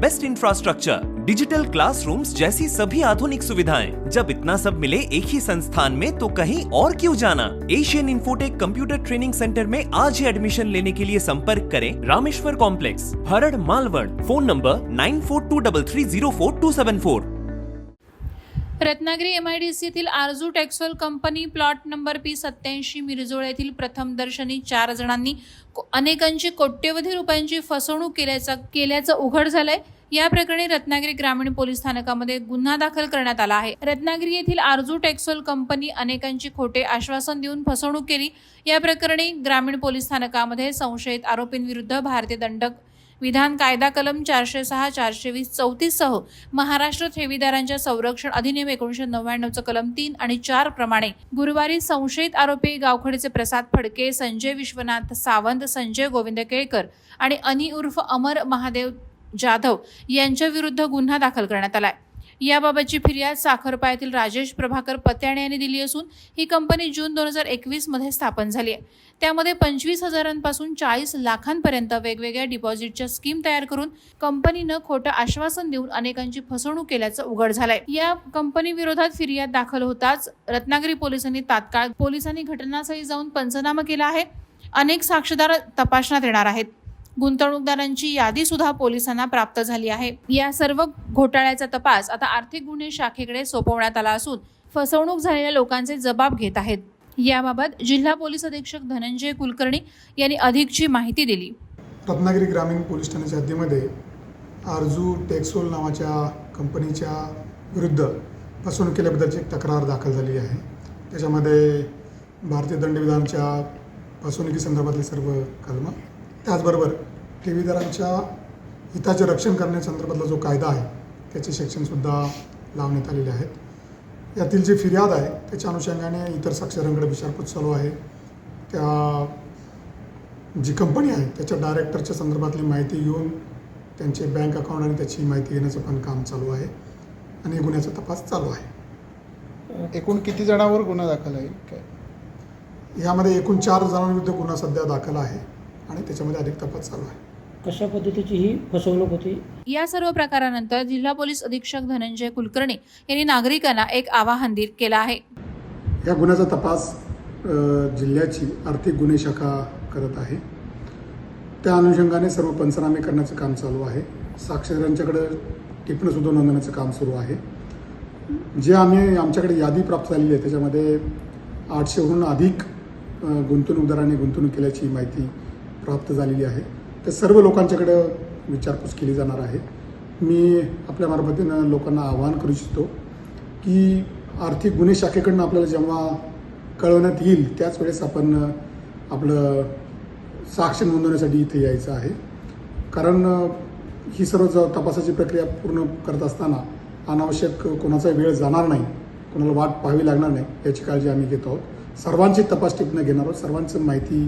best infrastructure digital classrooms जैसी सभी आधुनिक सुविधाएं। जब इतना सब मिले एक ही संस्थान में तो कहीं और क्यों जाना? Asian Infotech computer training centre में आज ही एडमिशन लेने के लिए संपर्क करें Rameshwar complex हरड़ मालवड phone number nine four two double three zero four two seven four Ratnagiri M I D येथील Arzoo textile company plot number P सत्याऐंशी मिरजोळ येथील प्रथम दर्शनी चार जणांनी अनेकांची कोट्यवधी रुपयांची फसवणूक केल्याचा केल्याचं उघड झालंय. या प्रकरणी रत्नागिरी ग्रामीण पोलीस स्थानकामध्ये गुन्हा दाखल करण्यात आला आहे. रत्नागिरी येथील आरजू टेक्सोल कंपनी अनेकांची खोटे आश्वासन देऊन फसवणूक केली. या प्रकरणी ग्रामीण पोलीस स्थानकामध्ये संशयित आरोपींविरुद्ध भारतीय दंडक विधान कायदा कलम चारशे सहा चारशे वीस चौतीस सह महाराष्ट्र ठेवीदारांच्या संरक्षण अधिनियम एकोणीशे नव्याण्णवचं कलम तीन आणि चार प्रमाणे गुरुवारी संशयित आरोपी गावखडीचे प्रसाद फडके संजय विश्वनाथ सावंत संजय गोविंद केळकर आणि अनी उर्फ अमर महादेव जाधव यांच्या विरुद्ध गुन्हा दाखल करण्यात आला आहे याबाबतची फिर्याद साखरपायातील राजेश प्रभाकर पत्याणे यांनी दिली असून ही कंपनी जून दोन हजार एकवीसमध्ये स्थापन झाली आहे. त्यामध्ये पंचवीस हजारांपासून चाळीस लाखांपर्यंत वेगवेगळ्या डिपॉझिटच्या स्कीम तयार करून कंपनीनं खोटं आश्वासन देऊन अनेकांची फसवणूक केल्याचं उघड झालंय. या कंपनी विरोधात फिर्याद दाखल होताच रत्नागिरी पोलिसांनी तात्काळ पोलिसांनी घटनास्थळी जाऊन पंचनामा केला आहे. अनेक साक्षीदार तपासण्यात येणार आहेत. गुंतवणूकदारांची यादी सुद्धा पोलिसांना प्राप्त झाली आहे. या सर्व घोटाळ्याचा तपास आता आर्थिक गुन्हे शाखेकडे सोपवण्यात आला असून फसवणूक झालेल्या लोकांचे जबाब घेत आहेत. याबाबत जिल्हा पोलीस अधीक्षक धनंजय कुलकर्णी यांनी अधिकची माहिती दिली. रत्नागिरी ग्रामीण पोलीस ठाण्याच्या हद्दीमध्ये आरजू टेक्सोल नावाच्या कंपनीच्या विरुद्ध फसवणूक केल्याबद्दलची एक तक्रार दाखल झाली आहे. त्याच्यामध्ये भारतीय दंडविधानच्या फसवणुकीसंदर्भातले सर्व कलमं त्याचबरोबर ठेवीदारांच्या हिताचे रक्षण करण्यासंदर्भातला जो कायदा आहे त्याचे सेक्शनसुद्धा लावण्यात आलेले आहेत. यातील जी फिर्याद आहे त्याच्या अनुषंगाने इतर साक्षीदारांकडे विचारपूस चालू आहे. त्या जी कंपनी आहे त्याच्या डायरेक्टरच्या संदर्भातली माहिती घेऊन त्यांचे बँक अकाउंट आणि त्याची माहिती घेण्याचं पण काम चालू आहे आणि गुन्ह्याचा तपास चालू आहे. एकूण किती जणांवर गुन्हा दाखल आहे? काय यामध्ये एकूण चार जणांविरुद्ध गुन्हा सध्या दाखल आहे. आणि त्याच्यामध्ये अधिक तपास चालू आहे. कशा पद्धतीची ही फसवणूक होती? या सर्व प्रकारानंतर जिल्हा पोलीस अधीक्षक धनंजय कुलकर्णी यांनी नागरिकांना एक आवाहन केलं आहे. या गुन्ह्याचा तपास जिल्ह्याची आर्थिक गुन्हे शाखा करत आहे. त्या अनुषंगाने सर्व पंचनामे करण्याचं काम चालू आहे. साक्षीदारांच्याकडं टिपणंसुद्धा नोंदवण्याचं काम सुरू आहे. जे आम्ही आमच्याकडे यादी प्राप्त झालेली आहे त्याच्यामध्ये आठशेहून अधिक गुंतवणूकदारांनी गुंतवणूक केल्याची माहिती प्राप्त झालेली आहे. त्या सर्व लोकांच्याकडं विचारपूस केली जाणार आहे. मी आपल्या मार्फतीनं लोकांना आवाहन करू इच्छितो की आर्थिक गुन्हे शाखेकडनं आपल्याला जेव्हा कळवण्यात येईल त्याच वेळेस आपण आपलं साक्ष नोंदवण्यासाठी इथे यायचं आहे. कारण ही सर्व ज तपासाची प्रक्रिया पूर्ण करत असताना अनावश्यक कोणाचा वेळ जाणार नाही. कोणाला वाट पाहावी लागणार नाही याची काळजी आम्ही घेत आहोत. सर्वांची तपास टिपणं घेणार आहोत. सर्वांचं माहिती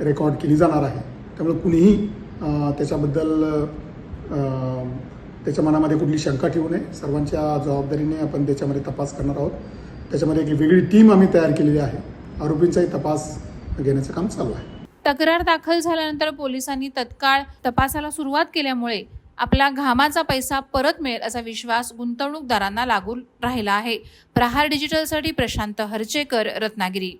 रेकॉर्ड केली जाणार आहे. त्यामुळे कुणीही त्याच्याबद्दल त्याच्या मनामध्ये कुठली शंका ठेवू नये. सर्वांच्या जबाबदारीने आपण त्याच्यामध्ये तपास करणार आहोत. त्याच्यामध्ये एक वेगळी टीम आम्ही तयार केलेली आहे. आरोपींचाही तपास घेण्याचं काम चालू आहे. तक्रार दाखल झाल्यानंतर पोलिसांनी तत्काळ तपासाला सुरुवात केल्यामुळे आपला घामाचा पैसा परत मिळेल असा विश्वास गुंतवणूकदारांना लागू राहिला आहे. प्रहार डिजिटलसाठी प्रशांत हरचेकर रत्नागिरी.